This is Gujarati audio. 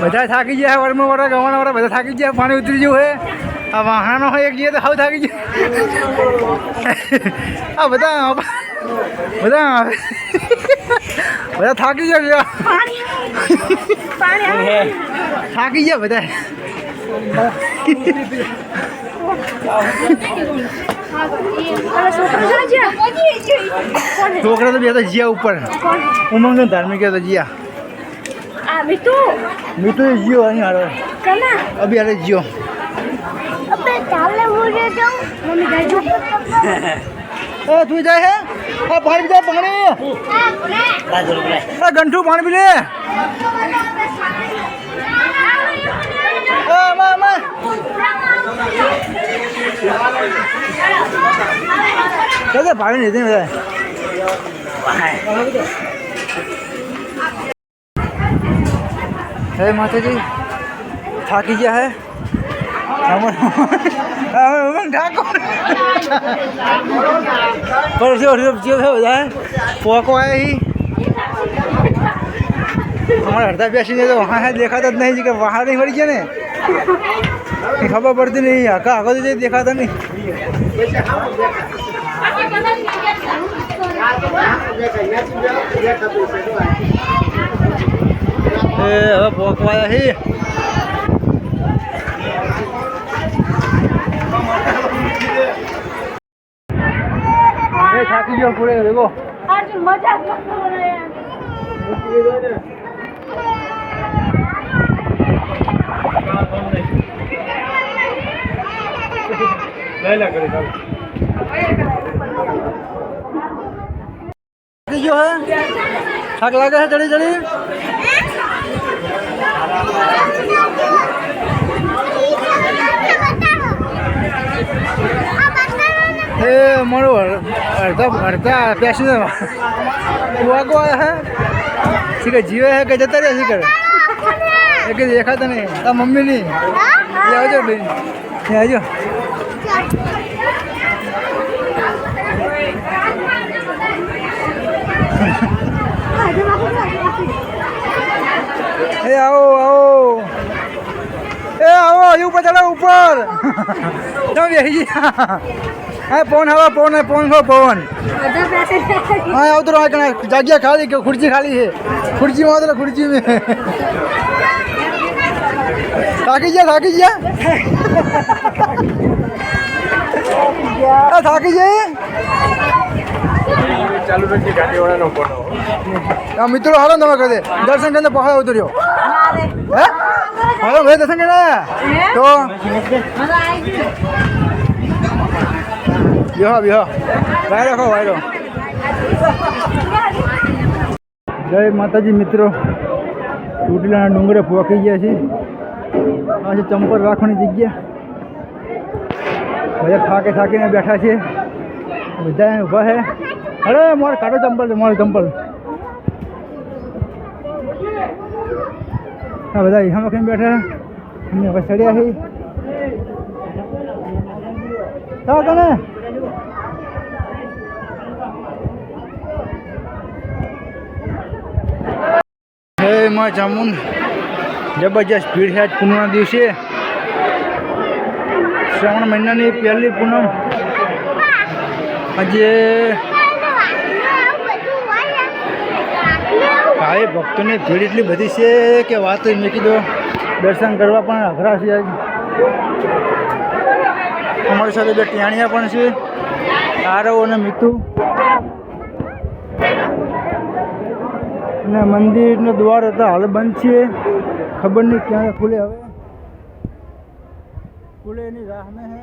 બધા થાકી ગયા વરમાં વાળા ગવાણા વાળા બધા થાકી ગયા પાણી ઉતરી ગયું હોય આ વાહનો હોય એક જઈએ તો હાવ થાકી ગયા. આ બધા બધા બધા થાકી ગયા થાકી ગયા બધા છોકરા તો બે તો જીયા ઉપર. ઉમંગ ને ધાર્મિક તો જીયા. આ મીઠુ મીઠું એ જીઓ અહીં હારો કના અભી હારે જીઓ અબે ચાલે મુજે જાઉં મમ્મી જાજો એ તું જાય હે? આ પાણી પીજા પાણી આ ગંઠુ પાણી પી લે. இல்லை नहीं எதுவும் இல்லை माता जी थक क्या है? पर जो जो है को आया ही। हमारा हरदा प्यासी ने तो वहाँ है, देखा था नहीं जी बाहर नहीं पड़ी जाने खबर पड़ती नहीं आका आगे देखा था नहीं। એ હવે ભોકવાયા હી થાકી ગયો પૂરે ભેગો અર્જુન મજાક કરી રહે થાકી ગયો હે થાક લાગે છે ચડી ચડી એ મારો અડ- અડધા અડધા પેસેન્જર વાગો હે શીખે જીવે હે કે જતા રહ્યા શીખે એ કે દેખાતા નહીં તા મમ્મી નહીં એ આવજો બેન એ આવજો એ આવો આવો એ આવો હજુ ઉપર ચાલો ઉપર તમે બેસી ગયા હા પવન હવા પવન હે, પવન ખો પવન બધા પેસેન્જર હા આવતો રહો કણા જગ્યા ખાલી કે ખુરશી ખાલી છે ખુરશી માં તો ખુરશી में। થાકી ગયા થાકી ગયા આ થાકી રાખી આ મિત્રો હાલો તમે કહે દર્શન કરીને પહાડ ઉતર્યો. હે? હાલો ભાઈ દર્શન કરીને તો? બેહો બેહો ભાઈ રાખો ભાઈ વાયરો જય માતાજી મિત્રો. ચોટીલાના ડુંગરે પહોંચી ગયા છે. આ છે ચંપલ રાખવાની જગ્યા. બધા થાકે થાકીને બેઠા છે બધા ઊભા છે અરે, મારે કાઢો ચંપલ, મારું ચંપલ. હા બધા ઈહામાં ખાઈને બેઠા. અમે હવે ચડ્યા છે ચાલો તને હે, માં જામુન જબરજસ્ત ભીડ છે આજ પૂનમના દિવસે. શ્રાવણ મહિનાની પહેલી પૂનમ. આજે ભાઈ ભક્તોની ભીડ એટલી બધી છે કે વાત મેં કીધું દર્શન કરવા પણ અઘરા છે અમારી સાથે બે ટિયાણિયા પણ છે. આરવ અને મિતુ. અને મંદિરનો દ્વાર હતા, હાલ બંધ છે. ખબર નહીં ક્યારે ખુલે હવે. ખુલે એની રાહ મેં હે